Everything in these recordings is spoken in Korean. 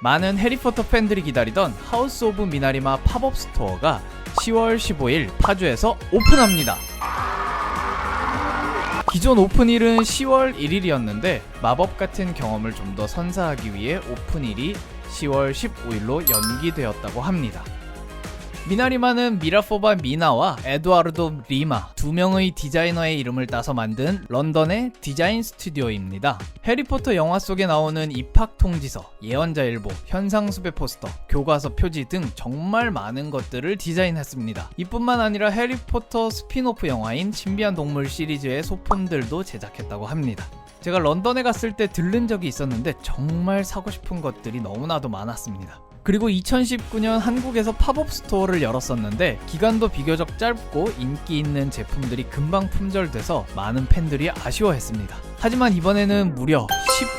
많은 해리포터 팬들이 기다리던 하우스 오브 미나리마 팝업 스토어가 10월 15일 파주에서 오픈합니다. 기존 오픈일은 10월 1일이었는데 마법 같은 경험을 좀 더 선사하기 위해 오픈일이 10월 15일로 연기되었다고 합니다. 미나리마는 미라포바 미나와 에두아르도 리마 두 명의 디자이너의 이름을 따서 만든 런던의 디자인 스튜디오입니다. 해리포터 영화 속에 나오는 입학 통지서, 예언자 일보, 현상 수배 포스터, 교과서 표지 등 정말 많은 것들을 디자인했습니다. 이뿐만 아니라 해리포터 스피노프 영화인 신비한 동물 시리즈의 소품들도 제작했다고 합니다. 제가 런던에 갔을 때 들른 적이 있었는데 정말 사고 싶은 것들이 너무나도 많았습니다. 그리고 2019년 한국에서 팝업 스토어를 열었었는데 기간도 비교적 짧고 인기 있는 제품들이 금방 품절돼서 많은 팬들이 아쉬워했습니다. 하지만 이번에는 무려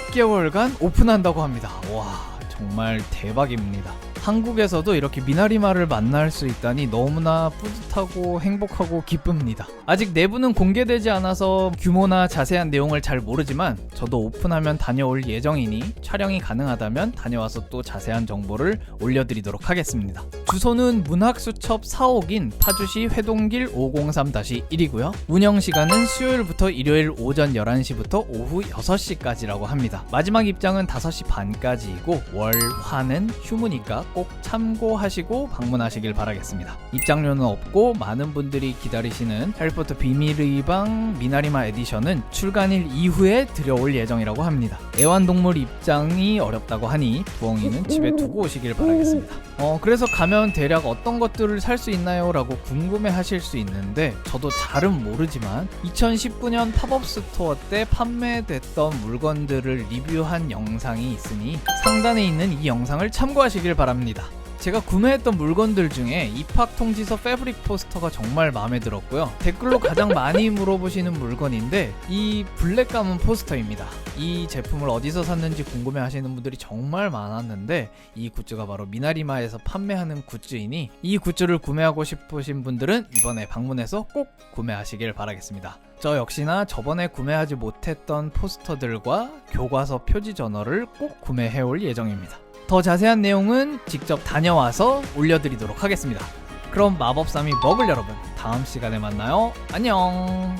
10개월간 오픈한다고 합니다. 와, 정말 대박입니다. 한국에서도 이렇게 미나리마를 만날 수 있다니 너무나 뿌듯하고 행복하고 기쁩니다. 아직 내부는 공개되지 않아서 규모나 자세한 내용을 잘 모르지만 저도 오픈하면 다녀올 예정이니 촬영이 가능하다면 다녀와서 또 자세한 정보를 올려드리도록 하겠습니다. 주소는 문학수첩 4옥인 파주시 회동길 503-1이고요. 운영 시간은 수요일부터 일요일 오전 11시부터 오후 6시까지라고 합니다. 마지막 입장은 5시 반까지이고 월, 화는 휴무니까 꼭 참고하시고 방문하시길 바라겠습니다. 입장료는 없고 많은 분들이 기다리시는 해리포터 비밀의 방 미나리마 에디션은 출간일 이후에 들여올 예정이라고 합니다. 애완동물 입장이 어렵다고 하니 부엉이는 집에 두고 오시길 바라겠습니다. 어, 그래서 가면 대략 어떤 것들을 살 수 있나요? 라고 궁금해 하실 수 있는데 저도 잘은 모르지만 2019년 팝업 스토어 때 판매됐던 물건들을 리뷰한 영상이 있으니 상단에 있는 이 영상을 참고하시길 바랍니다. 제가 구매했던 물건들 중에 입학 통지서 패브릭 포스터가 정말 마음에 들었고요. 댓글로 가장 많이 물어보시는 물건인데 이 블랙 가문 포스터입니다. 이 제품을 어디서 샀는지 궁금해 하시는 분들이 정말 많았는데 이 굿즈가 바로 미나리마에서 판매하는 굿즈이니 이 굿즈를 구매하고 싶으신 분들은 이번에 방문해서 꼭 구매하시길 바라겠습니다. 저 역시나 저번에 구매하지 못했던 포스터들과 교과서 표지 저널을 꼭 구매해 올 예정입니다. 더 자세한 내용은 직접 다녀와서 올려드리도록 하겠습니다. 그럼 마법삼이 먹을 여러분 다음 시간에 만나요. 안녕.